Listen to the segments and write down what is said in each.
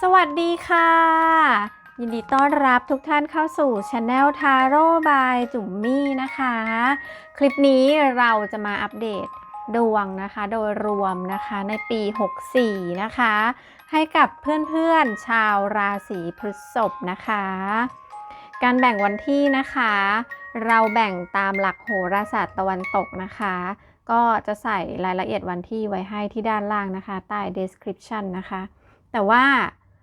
สวัสดีค่ะ ยินดีต้อนรับทุกท่านเข้าสู่ช anel ทาโร่บายจุ๋มมี่นะคะ คลิปนี้เราจะมาอัปเดตดวงนะคะ โดยรวมนะคะในปี 64 นะคะ ให้กับเพื่อนๆชาวราศีพฤษภนะคะ การแบ่งวันที่นะคะ เราแบ่งตามหลักโหราศาสตร์ตะวันตกนะคะก็จะใส่รายละเอียดวันที่ไว้ให้ที่ด้านล่างนะคะ ใต้ description นะคะ แต่ว่า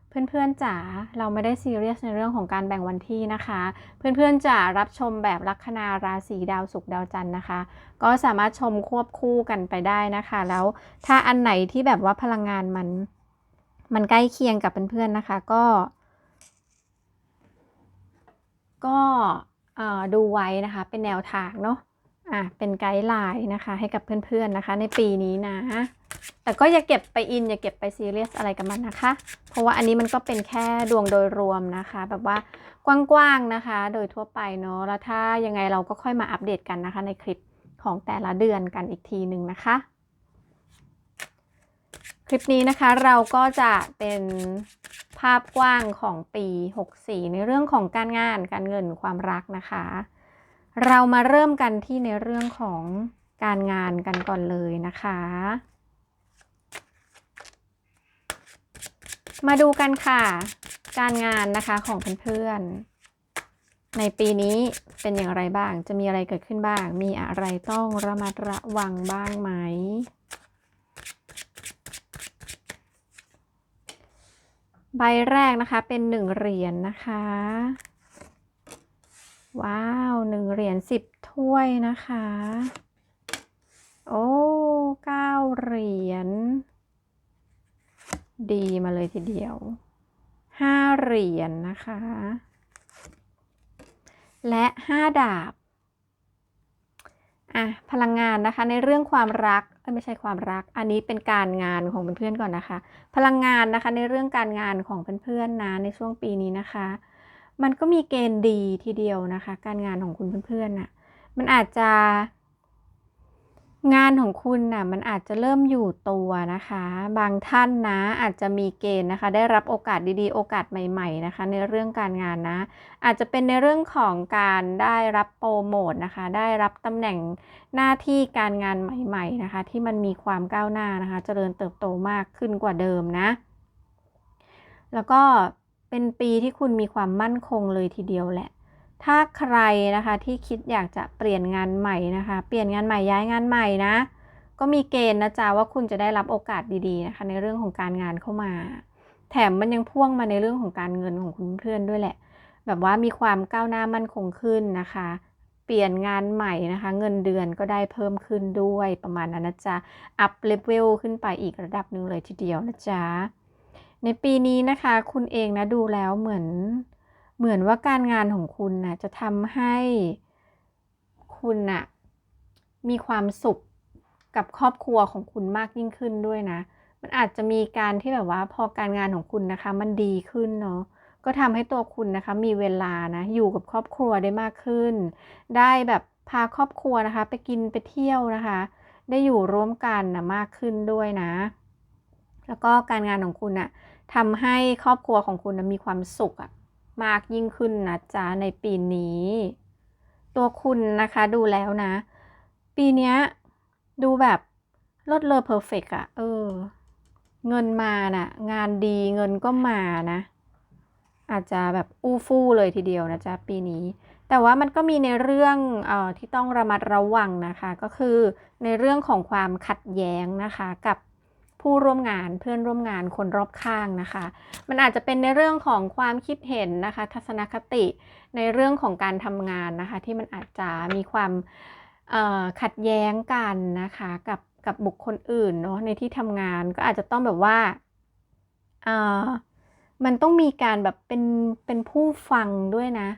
เพื่อนๆจ๋าเราไม่ได้ซีเรียสในเรื่องของการแบ่งวันที่นะคะ เพื่อนๆจะรับชมแบบลัคนาราศีดาวศุกร์ดาวจันทร์นะคะ ก็สามารถชมควบคู่กันไปได้นะคะ แล้วถ้าอันไหนที่แบบว่าพลังงานมัน มันใกล้เคียงกับเพื่อนๆนะคะ ก็ ก็ดูไว้นะคะ เป็นแนวทางเนาะอะเป็นไกด์ไลน์นะคะ ให้กับเพื่อนๆนะคะ ในปีนี้นะ แต่ก็อย่าเก็บไปอินอย่าเก็บไปซีเรียสอะไรกับมันนะคะ เพราะว่าอันนี้มันก็เป็นแค่ดวงโดยรวมนะคะ แบบว่ากว้างๆนะคะ โดยทั่วไปเนาะแล้วถ้ายังไงเราก็ค่อยมาอัปเดตกันนะคะ ในคลิปของแต่ละเดือนกันอีกทีหนึ่งนะคะ คลิปนี้นะคะเราก็จะเป็นภาพกว้างของปี 64 ในเรื่องของการงานการเงินความรักนะคะ เรามาเริ่มกันที่ในเรื่องของการงานกันก่อนเลยนะคะ มาดูกันค่ะ การงานนะคะของเพื่อนๆ ในปีนี้เป็นอย่างไรบ้าง จะมีอะไรเกิดขึ้นบ้าง มีอะไรต้องระมัดระวังบ้างไหม ใบแรกนะคะเป็นหนึ่งเหรียญนนะคะ ว้าวหนึ่งเหรียญสิบถ้วยนะคะ โอ้เก้าเหรียญ ดีมาเลยทีเดียวห้าเหรียญนนะคะ และห้าดาบอะพลังงานนะคะในเรื่องความรักไม่ใช่ความรัก อันนี้เป็นการงานของเพื่อนๆก่อนนะคะ พลังงานนะคะในเรื่องการงานของเพื่อนๆนะในช่วงปีนี้นะคะ มันก็มีเกณฑ์ดีทีเดียวนะคะ การงานของคุณเพื่อนๆน่ะมันอาจจะ งานของคุณน่ะมันอาจจะเริ่มอยู่ตัวนะคะ บางท่านนะอาจจะมีเกณฑ์นะคะ ได้รับโอกาสดีๆ โอกาสใหม่ๆนะคะ ในเรื่องการงานนะ อาจจะเป็นในเรื่องของการได้รับโปรโมทนะคะ ได้รับตำแหน่งหน้าที่การงานใหม่ๆนะคะ ที่มันมีความก้าวหน้านะคะ เจริญเติบโตมากขึ้นกว่าเดิมนะ แล้วก็เป็นปีที่คุณมีความมั่นคงเลยทีเดียวแหละ ถ้าใครนะคะที่คิดอยากจะเปลี่ยนงานใหม่นะคะ เปลี่ยนงานใหม่ย้ายงานใหม่นะ ก็มีเกณฑ์นะจ๊ะว่าคุณจะได้รับโอกาสดีๆนะคะ ในเรื่องของการงานเข้ามา แถมมันยังพ่วงมาในเรื่องของการเงินของคุณเพื่อนด้วยแหละ แบบว่ามีความก้าวหน้ามั่นคงขึ้นนะคะ เปลี่ยนงานใหม่นะคะ เงินเดือนก็ได้เพิ่มขึ้นด้วยประมาณนั้นนะจ๊ะอัพเลเวลขึ้นไปอีกระดับหนึ่งเลยทีเดียวนะจ๊ะในปีนี้นะคะ คุณเองนะดูแล้วเหมือน เหมือนว่าการงานของคุณนะจะทำให้คุณนะมีความสุขกับครอบครัวของคุณมากยิ่งขึ้นด้วยนะ มันอาจจะมีการที่แบบว่าพอการงานของคุณนะคะ มันดีขึ้นเนาะก็ทำให้ตัวคุณนะคะมีเวลานะอยู่กับครอบครัวได้มากขึ้น ได้แบบพาครอบครัวนะคะ ไปกินไปเที่ยวนะคะ ได้อยู่ร่วมกันนะมากขึ้นด้วยนะ แล้วก็การงานของคุณนะ่ะทำให้ครอบครัวของคุณนะมีความสุขอะ มากยิ่งขึ้นนะจ๊ะในปีนี้ ตัวคุณนะคะดูแล้วนะ ปีนี้ดูแบบลดเลอเพอร์เฟกอะเออ เงินมาน่ะ งานดีเงินก็มานะ อาจจะแบบอู้ฟู่เลยทีเดียวนะจ๊ะปีนี้ แต่ว่ามันก็มีในเรื่องออที่ต้องระมัดระวังนะคะ ก็คือในเรื่องของความขัดแย้งนะคะกับ ผู้ร่วมงานเพื่อนร่วมงานคนรอบข้างนะคะ มันอาจจะเป็นในเรื่องของความคิดเห็นนะคะ ทัศนคติในเรื่องของการทำงานนะคะ ที่มันอาจจะมีความขัดแย้งกันนะคะกับกับบุคคลอื่นเนาะในที่ทำงานก็อาจจะต้องแบบว่ามันต้องมีการแบบเป็นเป็นผู้ฟังด้วยนะ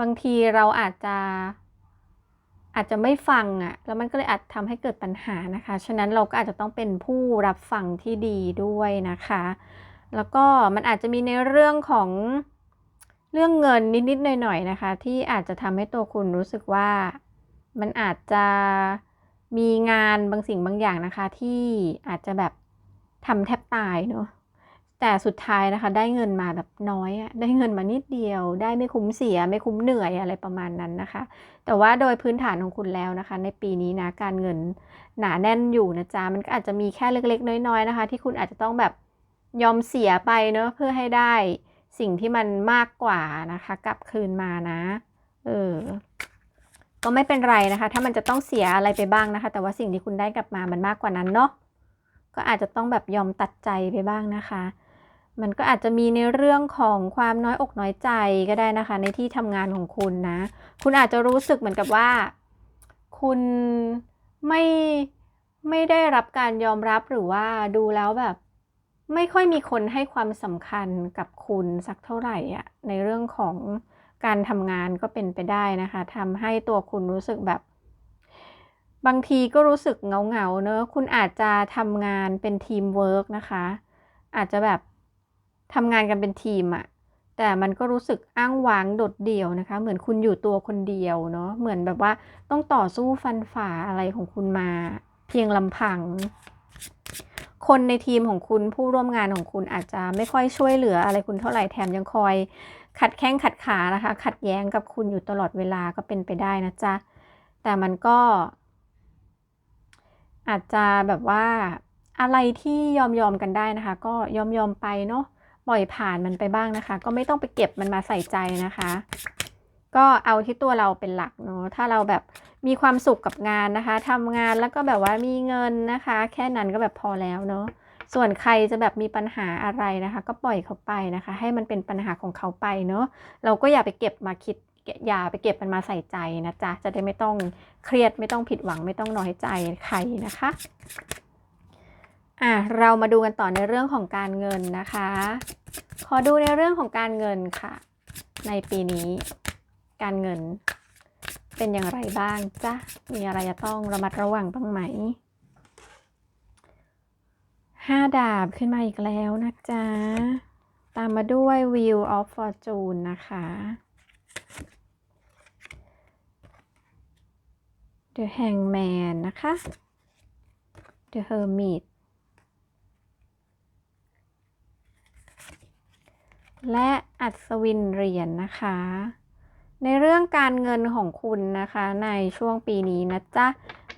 บางทีเราอาจจะ อาจจะไม่ฟังอะ่ะ แล้วมันก็เลยอาจทำให้เกิดปัญหานะคะ ฉะนั้นเราก็อาจจะต้องเป็นผู้รับฟังที่ดีด้วยนะคะ แล้วก็มันอาจจะมีในเรื่องของเรื่องเงินนิด ๆ หน่อย ๆ นะคะ ที่อาจจะทำให้ตัวคุณรู้สึกว่ามันอาจจะมีงานบางสิ่งบางอย่างนะคะ ที่อาจจะแบบทำแทบตายเนาะ แต่สุดท้ายนะคะ ได้เงินมาแบบน้อยอะได้เงินมานิดเดียว ได้ไม่คุ้มเสีย ไม่คุ้มเหนื่อยอะไรประมาณนั้นนะคะ แต่ว่าโดยพื้นฐานของคุณแล้วนะคะ ในปีนี้นะการเงินหนาแน่นอยู่นะจ๊ะมันก็อาจจะมีแค่เล็ก ๆ น้อย ๆ นะคะ ที่คุณอาจจะต้องแบบยอมเสียไปเนอะเพื่อให้ได้สิ่งที่มันมากกว่านะคะ กลับคืนมานะเออก็ไม่เป็นไรนะคะ ถ้ามันจะต้องเสียอะไรไปบ้างนะคะ แต่ว่าสิ่งที่คุณได้กลับมามันมากกว่านั้นเนาะก็อาจจะต้องแบบยอมตัดใจไปบ้างนะคะ มันก็อาจจะมีในเรื่องของความน้อยอกน้อยใจก็ได้นะคะ ในที่ทำงานของคุณนะ คุณอาจจะรู้สึกเหมือนกับว่า คุณไม่ไม่ได้รับการยอมรับหรือว่าดูแล้วแบบ ไม่ค่อยมีคนให้ความสำคัญกับคุณสักเท่าไหร่อะในเรื่องของการทำงานก็เป็นไปได้นะคะทำให้ตัวคุณรู้สึกแบบ บางทีก็รู้สึกเหงาเนอะคุณอาจจะทำงานเป็นทีมเวิร์กนะคะ อาจจะแบบ ทำงานกันเป็นทีมอะแต่มันก็รู้สึกอ้างว้างโดดเดี่ยวนะคะ เหมือนคุณอยู่ตัวคนเดียวเนาะเหมือนแบบว่าต้องต่อสู้ฟันฝ่าอะไรของคุณมา เพียงลำพัง คนในทีมของคุณผู้ร่วมงานของคุณอาจจะไม่ค่อยช่วยเหลืออะไรคุณเท่าไหร่แถมยังคอย ขัดแข้งขัดขานะคะ ขัดแย้งกับคุณอยู่ตลอดเวลาก็เป็นไปได้นะจ๊ะแต่มันก็ อาจจะแบบว่าอะไรที่ยอมยอมกันได้นะคะ ก็ยอมยอมไปเนาะ ปล่อยผ่านมันไปบ้างนะคะ ก็ไม่ต้องไปเก็บมันมาใส่ใจนะคะ ก็เอาที่ตัวเราเป็นหลักเนาะถ้าเราแบบมีความสุขกับงานนะคะทำงานแล้วก็แบบว่ามีเงินนะคะ แค่นั้นก็แบบพอแล้วเนาะส่วนใครจะแบบมีปัญหาอะไรนะคะ ก็ปล่อยเขาไปนะคะ ให้มันเป็นปัญหาของเขาไปเนาะเราก็อย่าไปเก็บมาคิดอย่าไปเก็บมันมาใส่ใจนะจ๊ะจะได้ไม่ต้องเครียดไม่ต้องผิดหวังไม่ต้องน้อยใจใครนะคะ อะเรามาดูกันต่อในเรื่องของการเงินนะคะ ขอดูในเรื่องของการเงินค่ะ ในปีนี้ การเงิน เป็นอย่างไรบ้างจ๊ะมีอะไรจะต้องระมัดระวังบ้างไหมห้าดาบขึ้นมาอีกแล้วนะจ๊ะ ตามมาด้วย Wheel of Fortune นะคะ The Hangman นะคะ The Hermit และอัศวินเหรียญนนะคะ ในเรื่องการเงินของคุณนะคะในช่วงปีนี้นะจ๊ะ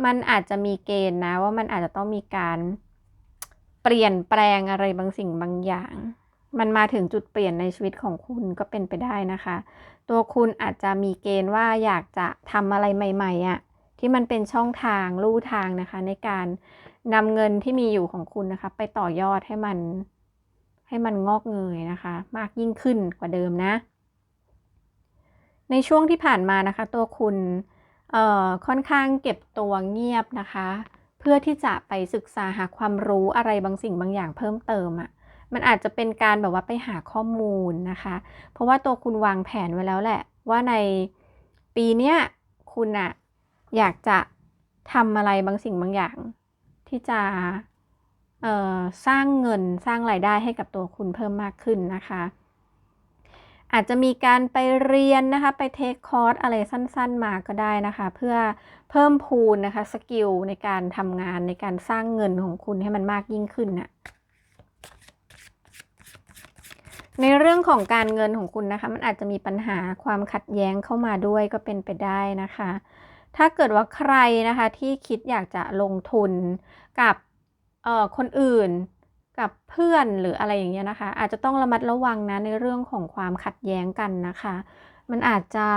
มันอาจจะมีเกณฑ์นะว่ามันอาจจะต้องมีการเปลี่ยนแปลงอะไรบางสิ่งบางอย่าง มันมาถึงจุดเปลี่ยนในชีวิตของคุณก็เป็นไปได้นะคะ ตัวคุณอาจจะมีเกณฑ์ว่าอยากจะทำอะไรใหม่ๆอะ่ะที่มันเป็นช่องทางลู่ทางนะคะ ในการนำเงินที่มีอยู่ของคุณนะคะ ไปต่อยอดให้มัน ให้มันงอกเงยนะคะ มากยิ่งขึ้นกว่าเดิมนะ ในช่วงที่ผ่านมานะคะ ตัวคุณเอ่อค่อนข้างเก็บตัวเงียบนะคะ เพื่อที่จะไปศึกษาหาความรู้อะไรบางสิ่งบางอย่างเพิ่มเติมอะ่ะมันอาจจะเป็นการแบบว่าไปหาข้อมูลนะคะ เพราะว่าตัวคุณวางแผนไว้แล้วแหละ ว่าในปีเนี้ยคุณอะอยากจะทำอะไรบางสิ่งบางอย่าง ที่จะ สร้างเงินสร้างรายได้ให้กับตัวคุณเพิ่มมากขึ้นนะคะ อาจจะมีการไปเรียนนะคะ ไปเทคคอร์สอะไรสั้นๆมาก็ได้นะคะ เพื่อเพิ่มพูนนะคะสกิลในการทำงานในการสร้างเงินของคุณให้มันมากยิ่งขึ้นน่ะในเรื่องของการเงินของคุณนะคะ มันอาจจะมีปัญหาความขัดแย้งเข้ามาด้วยก็เป็นไปได้นะคะ ถ้าเกิดว่าใครนะคะที่คิดอยากจะลงทุนกับ คนอื่นกับเพื่อนหรืออะไรอย่างเงี้ยนะคะ อาจจะต้องระมัดระวังนะในเรื่องของความขัดแย้งกันนะคะ มันอาจจะ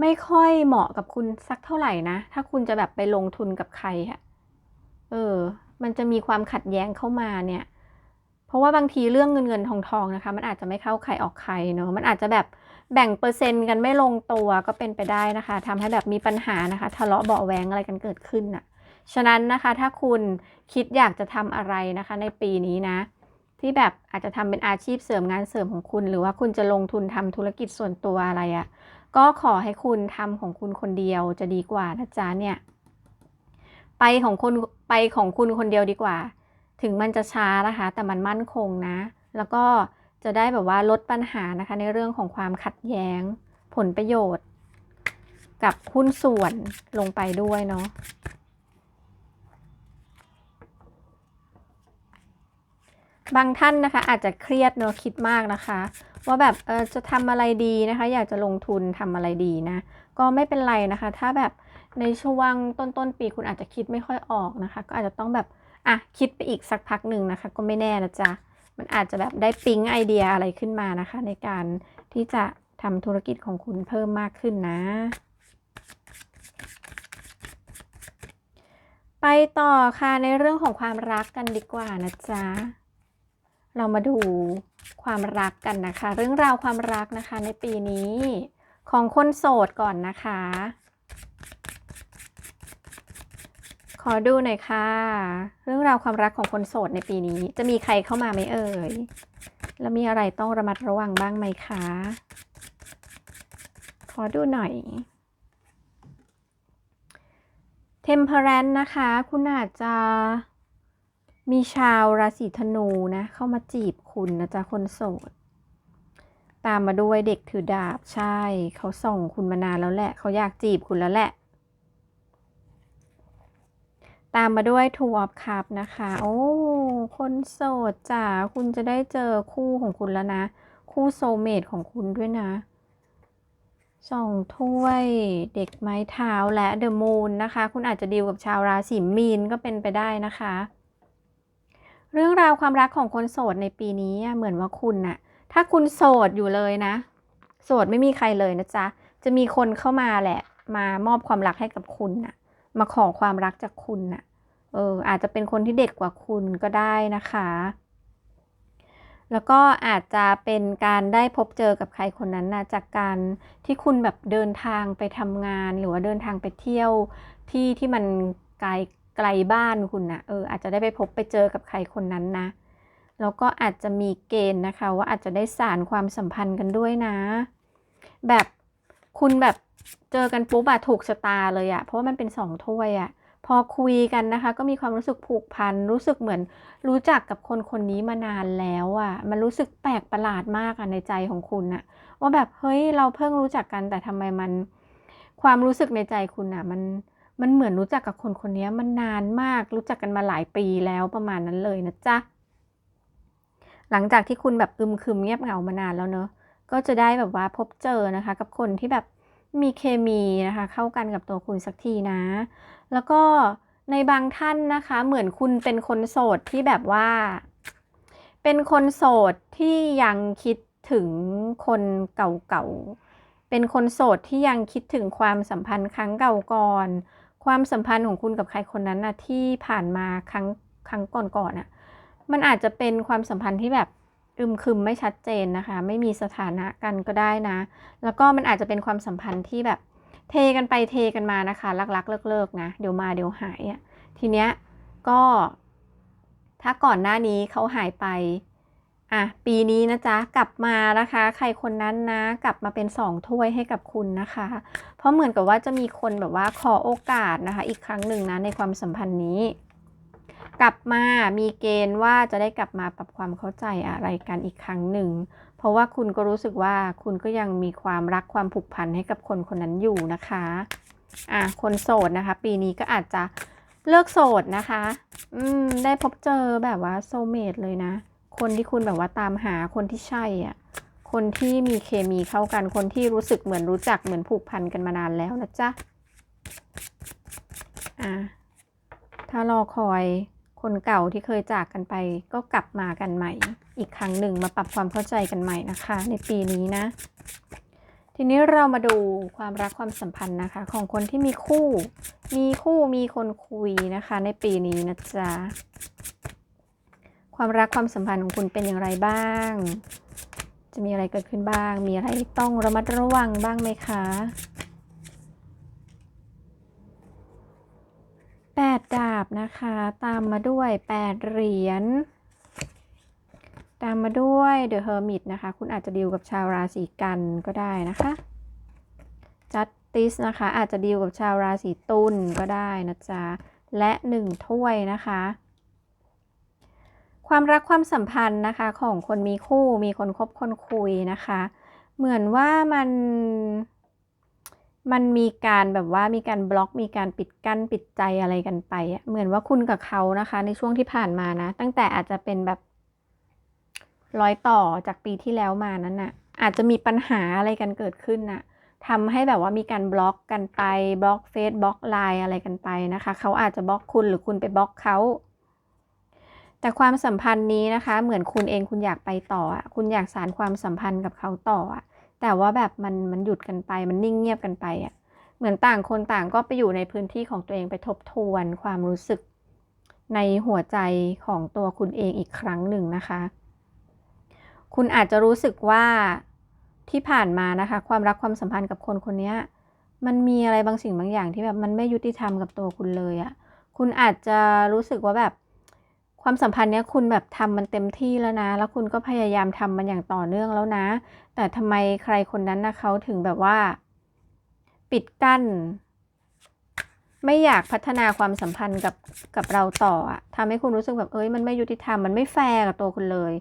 ไม่ค่อยเหมาะกับคุณสักเท่าไหร่นะ ถ้าคุณจะแบบไปลงทุนกับใครอะเออ มันจะมีความขัดแย้งเข้ามาเนี่ย เพราะว่าบางทีเรื่องเงินเงินทองทองนะคะ มันอาจจะไม่เข้าใครออกใครเนาะ มันอาจจะแบบแบ่งเปอร์เซ็นต์กันไม่ลงตัวก็เป็นไปได้นะคะทำให้แบบมีปัญหานะคะ ทะเลาะเบาะแวงอะไรกันเกิดขึ้นน่ะฉะนั้นนะคะถ้าคุณ คิดอยากจะทำอะไรนะคะ ในปีนี้นะ ที่แบบอาจจะทำเป็นอาชีพเสริมงานเสริมของคุณ หรือว่าคุณจะลงทุนทำธุรกิจส่วนตัวอะไรอะ่ะก็ขอให้คุณทำของคุณคนเดียวจะดีกว่านะจ๊ะเนี่ย ไปของคุณไปของคุณคนเดียวดีกว่า ถึงมันจะช้านะคะ แต่มันมั่นคงนะ แล้วก็จะได้แบบว่าลดปัญหานะคะ ในเรื่องของความขัดแย้ง ผลประโยชน์ กับหุ้นส่วนลงไปด้วยเนาะ บางท่านนะคะอาจจะเครียดเนอะคิดมากนะคะ ว่าแบบเออจะทำอะไรดีนะคะ อยากจะลงทุนทำอะไรดีนะ ก็ไม่เป็นไรนะคะ ถ้าแบบในช่วงต้นต้นๆปีคุณอาจจะคิดไม่ค่อยออกนะคะ ก็อาจจะต้องแบบอะคิดไปอีกสักพักหนึ่งนะคะ ก็ไม่แน่นะจ๊ะมันอาจจะแบบได้ปิ๊งไอเดียอะไรขึ้นมานะคะ ในการที่จะทำธุรกิจของคุณเพิ่มมากขึ้นนะไปต่อค่ะในเรื่องของความรักกันดีกว่านะจ๊ะ เรามาดูความรักกันนะคะ เรื่องราวความรักนะคะในปีนี้ ของคนโสดก่อนนะคะ ขอดูหน่อยค่ะ เรื่องราวความรักของคนโสดในปีนี้ จะมีใครเข้ามาไหมเอ่ย แล้วมีอะไรต้องระมัดระวังบ้างไหมคะ ขอดูหน่อย Temperance นะคะ คุณอาจจะ มีชาวราศีธนูนะ เข้ามาจีบคุณนะจ๊ะคนโสด ตามมาด้วยเด็กถือดาบใช่ เขาส่งคุณมานานแล้วแหละ เขาอยากจีบคุณแล้วแหละ ตามมาด้วย Two of Cups นะคะ โอ้ คนโสดจ้ะคุณจะได้เจอคู่ของคุณแล้วนะ คู่โซเมตของคุณด้วยนะสองถ้วยเด็กไม้เท้าและเดอะมูนนะคะ คุณอาจจะดีลกับชาวราศีมีนก็เป็นไปได้นะคะ เรื่องราวความรักของคนโสดในปีนี้เหมือนว่าคุณน่ะ ถ้าคุณโสดอยู่เลยนะ โสดไม่มีใครเลยนะจ๊ะ จะมีคนเข้ามาแหละ มามอบความรักให้กับคุณน่ะ มาขอความรักจากคุณน่ะ เออ อาจจะเป็นคนที่เด็กกว่าคุณก็ได้นะคะ แล้วก็อาจจะเป็นการได้พบเจอกับใครคนนั้นนะจากการที่คุณแบบเดินทางไปทำงาน หรือว่าเดินทางไปเที่ยวที่ที่มันไกล ไกลบ้านคุณนะเอออาจจะได้ไปพบไปเจอกับใครคนนั้นนะ แล้วก็อาจจะมีเกณฑ์นะคะ ว่าอาจจะได้สารความสัมพันธ์กันด้วยนะ แบบคุณแบบเจอกันปุ๊บอะถูกชะตาเลยอะเพราะว่ามันเป็นสองถ้วยอะพอคุยกันนะคะ ก็มีความรู้สึกผูกพัน รู้สึกเหมือนรู้จักกับคนคนนี้มานานแล้วอะมันรู้สึกแปลกประหลาดมากอะในใจของคุณอะว่าแบบเฮ้ยเราเพิ่งรู้จักกันแต่ทำไมมัน ความรู้สึกในใจคุณอะมัน มันเหมือนรู้จักกับคนคนนี้มันนานมากรู้จักกันมาหลายปีแล้วประมาณนั้นเลยนะจ๊ะหลังจากที่คุณแบบอึมครึมเงียบเหงามานานแล้วเนอะก็จะได้แบบว่าพบเจอนะคะ กับคนที่แบบมีเคมีนะคะ เข้ากันกับตัวคุณสักทีนะ แล้วก็ในบางท่านนะคะ เหมือนคุณเป็นคนโสดที่แบบว่า เป็นคนโสดที่ยังคิดถึงคนเก่าๆเป็นคนโสดที่ยังคิดถึงความสัมพันธ์ครั้งเก่าก่อน ความสัมพันธ์ของคุณกับใครคนนั้นนะที่ผ่านมาครั้งครั้งก่อนๆน่ะมันอาจจะเป็นความสัมพันธ์ที่แบบอึมครึมไม่ชัดเจนนะคะ ไม่มีสถานะกันก็ได้นะ แล้วก็มันอาจจะเป็นความสัมพันธ์ที่แบบเทกันไปเทกันมานะคะรักๆเลิกๆนะเดี๋ยวมาเดี๋ยวหายอะ่ะทีเนี้ยก็ถ้าก่อนหน้านี้เขาหายไป อะปีนี้นะจ๊ะกลับมานะคะ ใครคนนั้นนะ กลับมาเป็นสองถ้วยให้กับคุณนะคะ เพราะเหมือนกับว่าจะมีคนแบบว่าขอโอกาสนะคะ อีกครั้งหนึ่งนะในความสัมพันธ์นี้ กลับมามีเกณฑ์ว่าจะได้กลับมาปรับความเข้าใจอะไรกันอีกครั้งหนึ่ง เพราะว่าคุณก็รู้สึกว่าคุณก็ยังมีความรักความผูกพันให้กับคนคนนั้นอยู่นะคะอะคนโสดนะคะ ปีนี้ก็อาจจะเลิกโสดนะคะ อืมได้พบเจอแบบว่าโซเมตเลยนะ คนที่คุณแบบว่าตามหาคนที่ใช่อะ คนที่มีเคมีเข้ากัน คนที่รู้สึกเหมือนรู้จักเหมือนผูกพันกันมานานแล้วนะจ๊ะ อะ ถ้ารอคอยคนเก่าที่เคยจากกันไป ก็กลับมากันใหม่ อีกครั้งหนึ่งมาปรับความเข้าใจกันใหม่นะคะ ในปีนี้นะ ทีนี้เรามาดูความรักความสัมพันธ์นะคะ ของคนที่มีคู่ มีคู่มีคนคุยนะคะ ในปีนี้นะจ๊ะ ความรักความสัมพันธ์ของคุณเป็นอย่างไรบ้าง จะมีอะไรเกิดขึ้นบ้าง มีอะไรต้องระมัดระวังบ้างไหมคะแปดดาบนะคะ ตามมาด้วยแปดเหรียญตามมาด้วยเดอะเฮอร์มิตนะคะ คุณอาจจะดีลกับชาวราศีกันก็ได้นะคะจัดติสนะคะ อาจจะดีลกับชาวราศีตุลก็ได้นะจ๊ะ และหนึ่งถ้วยนะคะ ความรักความสัมพันธ์นะคะของคนมีคู่มีคนคบคนคุยนะคะ เหมือนว่ามัน มันมีการแบบว่ามีการบล็อกมีการปิดกั้นปิดใจอะไรกันไปอะเหมือนว่าคุณกับเขานะคะ ในช่วงที่ผ่านมานะ ตั้งแต่อาจจะเป็นแบบร้อยต่อจากปีที่แล้วมานั้นน่ะ อาจจะมีปัญหาอะไรกันเกิดขึ้นน่ะทำให้แบบว่ามีการบล็อกกันไปบล็อกเฟซบล็อกไลน์อะไรกันไปนะคะ เขาอาจจะบล็อกคุณหรือคุณไปบล็อกเขา แต่ความสัมพันธ์นี้นะคะ เหมือนคุณเองคุณอยากไปต่ออะคุณอยากสารความสัมพันธ์กับเขาต่ออะแต่ว่าแบบมันมันหยุดกันไป มันนิ่งเงียบกันไปอะเหมือนต่างคนต่างก็ไปอยู่ในพื้นที่ของตัวเองไปทบทวนความรู้สึกในหัวใจของตัวคุณเองอีกครั้งหนึ่งนะคะ คุณอาจจะรู้สึกว่าที่ผ่านมานะคะ ความรักความสัมพันธ์กับคนคนนี้มันมีอะไรบางสิ่งบางอย่างที่แบบมันไม่ยุติธรรมกับตัวคุณเลยอะคุณอาจจะรู้สึกว่าแบบ ความสัมพันธ์เนี้ยคุณแบบทำมันเต็มที่แล้วนะ แล้วคุณก็พยายามทำมันอย่างต่อเนื่องแล้วนะ แต่ทำไมใครคนนั้นนะเขาถึงแบบว่า ปิดกั้น ไม่อยากพัฒนาความสัมพันธ์กับกับเราต่ออะทำให้คุณรู้สึกแบบเอ้ยมันไม่ยุติธรรมมันไม่แฟร์กับตัวคุณเลย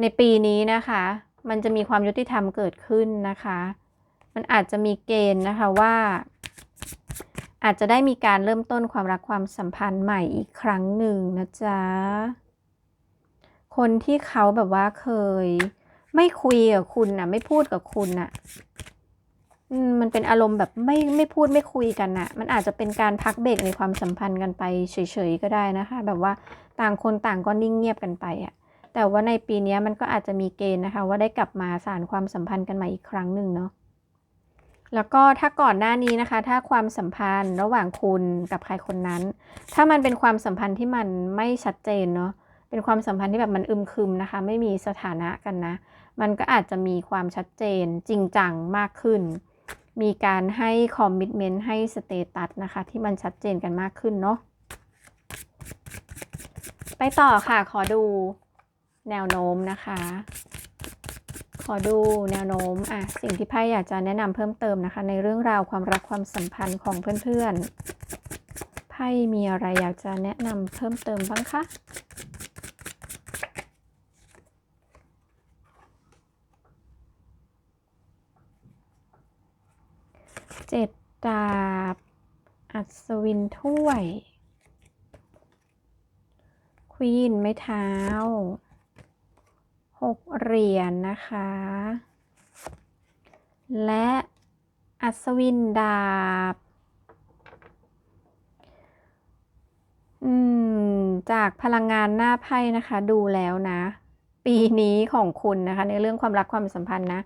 ในปีนี้นะคะ มันจะมีความยุติธรรมเกิดขึ้นนะคะ มันอาจจะมีเกณฑ์นะคะว่า อาจจะได้มีการเริ่มต้นความรักความสัมพันธ์ใหม่อีกครั้งหนึ่งนะจ๊ะ คนที่เขาแบบว่าเคย ไม่คุยกับคุณนะไม่พูดกับคุณนะมันเป็นอารมณ์แบบไม่ไม่พูดไม่คุยกันนะมันอาจจะเป็นการพักเบรกในความสัมพันธ์กันไปเฉยๆก็ได้นะคะ แบบว่าต่างคนต่างก็นิ่งเงียบกันไปอะแต่ว่าในปีนี้มันก็อาจจะมีเกณฑ์นะคะ ว่าได้กลับมาสานความสัมพันธ์กันใหม่อีกครั้งหนึ่งเนาะ แล้วก็ถ้าก่อนหน้านี้นะคะ ถ้าความสัมพันธ์ระหว่างคุณกับใครคนนั้น ถ้ามันเป็นความสัมพันธ์ที่มันไม่ชัดเจนเนาะเป็นความสัมพันธ์ที่แบบมันอึมครึมนะคะ ไม่มีสถานะกันนะ มันก็อาจจะมีความชัดเจนจริงจังมากขึ้น มีการให้คอมมิชเมนต์ให้สเตตัสนะคะ ที่มันชัดเจนกันมากขึ้นเนาะไปต่อค่ะขอดูแนวโน้มนะคะ ขอดูแนวโน้มอะสิ่งที่ไพ่อยากจะแนะนำเพิ่มเติมนะคะ ในเรื่องราวความรักความสัมพันธ์ของเพื่อนๆไพ่มีอะไรอยากจะแนะนำเพิ่มเติมบ้างคะเจ็ดดาบ อัศวินถ้วย ควีนไม้เท้า หกเหรียญนนะคะ และอัศวินดาบ อืม จากพลังงานหน้าไพ่นะคะ ดูแล้วนะ ปีนี้ของคุณนะคะ ในเรื่องความรักความสัมพันธ์นะ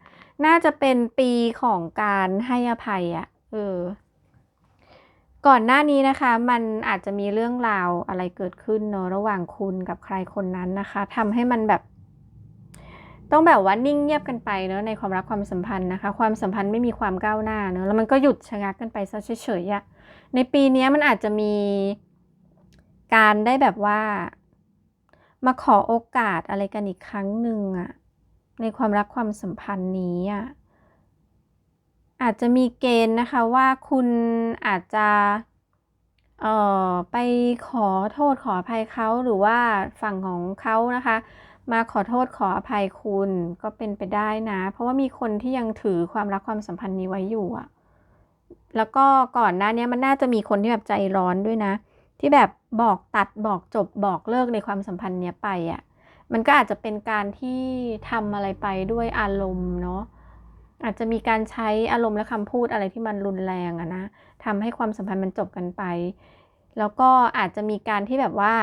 น่าจะเป็นปีของการให้อภัยอะ่ะ เออ ก่อนหน้านี้นะคะ มันอาจจะมีเรื่องราวอะไรเกิดขึ้นเนอะระหว่างคุณกับใครคนนั้นนะคะทำให้มันแบบ ต้องแบบว่านิ่งเงียบกันไปเนอะในความรักความสัมพันธ์นะคะ ความสัมพันธ์ไม่มีความก้าวหน้าเนอะแล้วมันก็หยุดชะงักกันไปซะเฉยๆอะในปีนี้มันอาจจะมีการได้แบบว่า มาขอโอกาสอะไรกันอีกครั้งหนึ่งอะในความรักความสัมพันธ์นี้อะอาจจะมีเกณฑ์นะคะว่าคุณอาจจะเอ่อไปขอโทษขออภัยเขาหรือว่าฝั่งของเขานะคะ มาขอโทษขออภัยคุณก็เป็นไปได้นะ เพราะว่ามีคนที่ยังถือความรักความสัมพันธ์นี้ไว้อยู่อะแล้วก็ก่อนหน้านี้มันน่าจะมีคนที่แบบใจร้อนด้วยนะ ที่แบบบอกตัดบอกจบบอกเลิกในความสัมพันธ์เนี้ยไปอะมันก็อาจจะเป็นการที่ทำอะไรไปด้วยอารมณ์เนาะอาจจะมีการใช้อารมณ์และคำพูดอะไรที่มันรุนแรงอะนะทำให้ความสัมพันธ์มันจบกันไป แล้วก็อาจจะมีการที่แบบว่า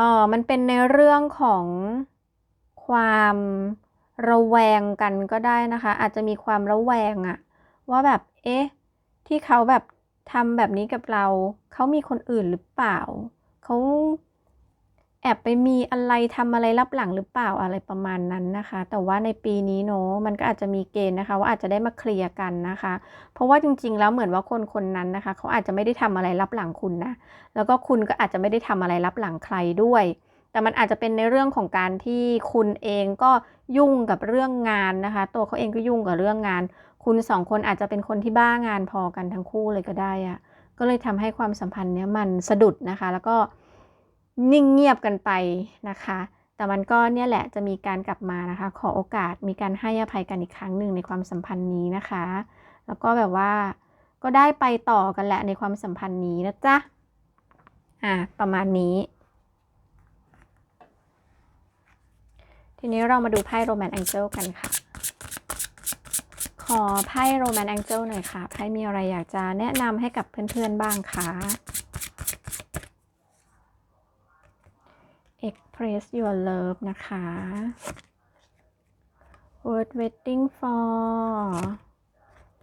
ออมันเป็นในเรื่องของความระแวงกันก็ได้นะคะ อาจจะมีความระแวงอะว่าแบบ เอ๊ะ ที่เขาแบบทำแบบนี้กับเรา เขามีคนอื่นหรือเปล่า เขา แอบไปมีอะไรทำอะไรลับหลังหรือเปล่าอะไรประมาณนั้นนะคะ แต่ว่าในปีนี้เนาะมันก็อาจจะมีเกณฑ์นะคะ ว่าอาจจะได้มาเคลียร์กันนะคะ เพราะว่าจริง ๆ แล้วเหมือนว่าคนคนนั้นนะคะ เขาอาจจะไม่ได้ทำอะไรลับหลังคุณนะแล้วก็คุณก็อาจจะไม่ได้ทำอะไรลับหลังใครด้วย แต่มันอาจจะเป็นในเรื่องของการที่คุณเองก็ยุ่งกับเรื่องงานนะคะ ตัวเขาเองก็ยุ่งกับเรื่องงาน คุณสองคนอาจจะเป็นคนที่บ้างานพอกันทั้งคู่เลยก็ได้อะก็เลยทำให้ความสัมพันธ์เนี้ยมันสะดุดนะคะ แล้วก็ นิ่งเงียบกันไปนะคะ แต่มันก็เนี่ยแหละจะมีการกลับมานะคะ ขอโอกาสมีการให้อภัยกันอีกครั้งหนึ่งในความสัมพันธ์นี้นะคะ แล้วก็แบบว่าก็ได้ไปต่อกันแหละในความสัมพันธ์นี้นะจ๊ะ อะประมาณนี้ ทีนี้เรามาดูไพ่โรแมนต์แองเจิลกันค่ะ ขอไพ่โรแมนต์แองเจิลหน่อยค่ะ ไพ่มีอะไรอยากจะแนะนำให้กับเพื่อนๆบ้างคะ express your love นะคะ word waiting for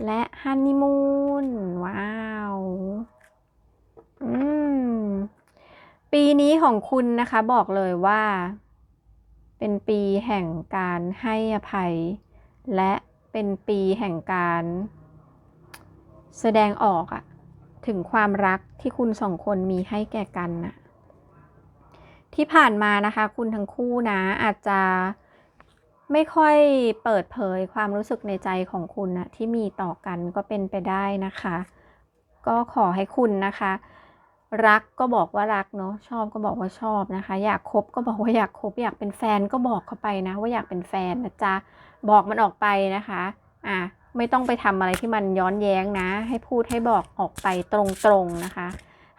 และ honeymoon ว้าว อืม ปีนี้ของคุณนะคะบอกเลยว่า เป็นปีแห่งการให้อภัย และเป็นปีแห่งการ แสดงออกอะถึงความรักที่คุณสองคนมีให้แก่กันนะ ที่ผ่านมานะคะ คุณทั้งคู่นะอาจจะไม่ค่อยเปิดเผยความรู้สึกในใจของคุณนะที่มีต่อกันก็เป็นไปได้นะคะ ก็ขอให้คุณนะคะ รักก็บอกว่ารักเนาะชอบก็บอกว่าชอบนะคะ อยากคบก็บอกว่าอยากคบอยากเป็นแฟนก็บอกเขาไปนะ ว่าอยากเป็นแฟนนะจ๊ะบอกมันออกไปนะคะอะไม่ต้องไปทำอะไรที่มันย้อนแย้งนะ ให้พูดให้บอกออกไปตรงๆนะคะ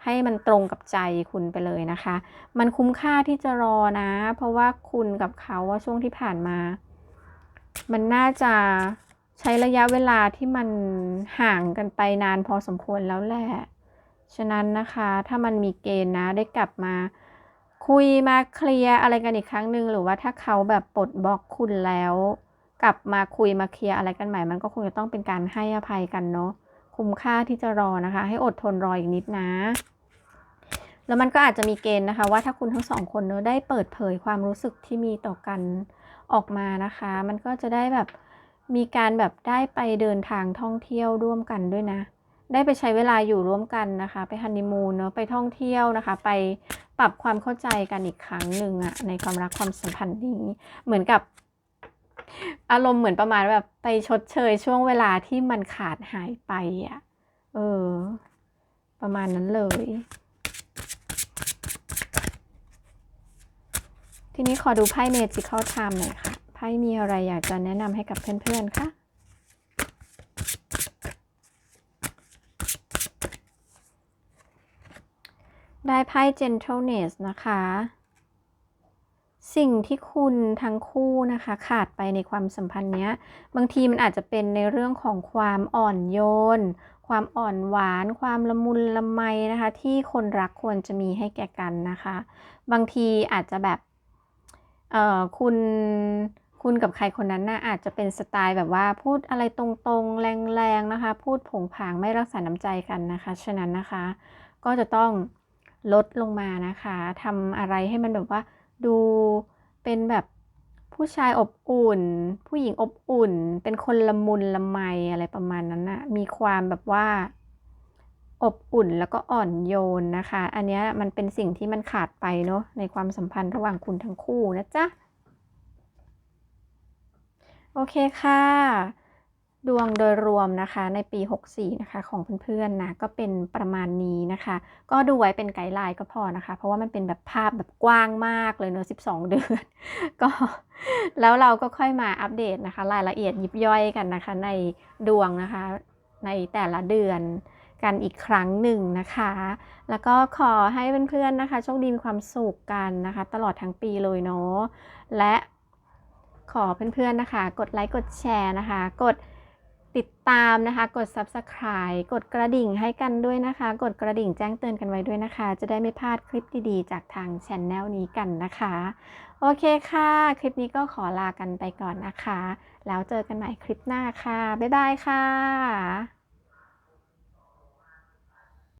ให้มันตรงกับใจคุณไปเลยนะคะ มันคุ้มค่าที่จะรอนะ เพราะว่าคุณกับเขาว่าช่วงที่ผ่านมา มันน่าจะใช้ระยะเวลาที่มันห่างกันไปนานพอสมควรแล้วแหละ ฉะนั้นนะคะถ้ามันมีเกณฑ์นะได้กลับมาคุยมาเคลียร์อะไรกันอีกครั้งหนึ่งหรือว่าถ้าเขาแบบปลดบล็อกคุณแล้ว กลับมาคุยมาเคลียร์อะไรกันใหม่ มันก็คงจะต้องเป็นการให้อภัยกันเนาะคุ้มค่าที่จะรอนะคะ ให้อดทนรออีกนิดนะ แล้วมันก็อาจจะมีเกณฑ์นะคะ ว่าถ้าคุณทั้งสองคนเนอะได้เปิดเผยความรู้สึกที่มีต่อกันออกมานะคะ มันก็จะได้แบบมีการแบบได้ไปเดินทางท่องเที่ยวร่วมกันด้วยนะ ได้ไปใช้เวลาอยู่ร่วมกันนะคะ ไปฮันนีมูนเนอะไปท่องเที่ยวนะคะ ไปปรับความเข้าใจกันอีกครั้งหนึ่งอะในความรักความสัมพันธ์นี้ เหมือนกับอารมณ์เหมือนประมาณแบบไปชดเชยช่วงเวลาที่มันขาดหายไปอะเออ ประมาณนั้นเลย ทีนี้ขอดูไพ่ Magical Time หน่อยค่ะ ไพ่มีอะไรอยากจะแนะนำให้กับเพื่อนๆคะได้ไพ่ Gentleness นะคะ สิ่งที่คุณทั้งคู่นะคะ ขาดไปในความสัมพันธ์เนี้ย บางทีมันอาจจะเป็นในเรื่องของความอ่อนโยน ความอ่อนหวาน ความละมุนละไมนะคะ ที่คนรักควรจะมีให้แก่กันนะคะ บางทีอาจจะแบบ เอ่อคุณคุณกับใครคนนั้นน่ะอาจจะเป็นสไตล์แบบว่าพูดอะไรตรงๆ แรงๆนะคะ พูดผงผางไม่รักษาน้ำใจกันนะคะ ฉะนั้นนะคะ ก็จะต้องลดลงมานะคะทำอะไรให้มันแบบว่าดูเป็นแบบผู้ชายอบอุ่น ผู้หญิงอบอุ่น เป็นคนละมุนละไมอะไรประมาณนั้นนะมีความแบบว่า อบอุ่นแล้วก็อ่อนโยนนะคะ อันนี้มันเป็นสิ่งที่มันขาดไปเนาะในความสัมพันธ์ระหว่างคุณทั้งคู่นะจ๊ะ โอเคค่ะ ดวงโดยรวมนะคะในปี 64 นะคะของเพื่อนๆนะก็เป็นประมาณนี้นะคะ ก็ดูไว้เป็นไกด์ไลน์ก็พอนะคะ เพราะว่ามันเป็นแบบภาพแบบกว้างมากเลยเนอะ12 เดือน ก็ แล้วเราก็ค่อยมาอัปเดตนะคะ รายละเอียดยิบย่อยกันนะคะ ในดวงนะคะในแต่ละเดือน กันอีกครั้งหนึ่งนะคะ แล้วก็ขอให้เพื่อนๆนะคะโชคดีมีความสุขกันนะคะ ตลอดทั้งปีเลยเนาะ และขอเพื่อนๆนะคะ กดไลค์ กดแชร์นะคะ กดติดตามนะคะ กด Subscribe กดกระดิ่งให้กันด้วยนะคะ กดกระดิ่งแจ้งเตือนกันไว้ด้วยนะคะ จะได้ไม่พลาดคลิปดีๆ จากทางช anel นี้กันนะคะ โอเคค่ะ คลิปนี้ก็ขอลากันไปก่อนนะคะ แล้วเจอกันใหม่คลิปหน้าค่ะ บ๊ายบายค่ะ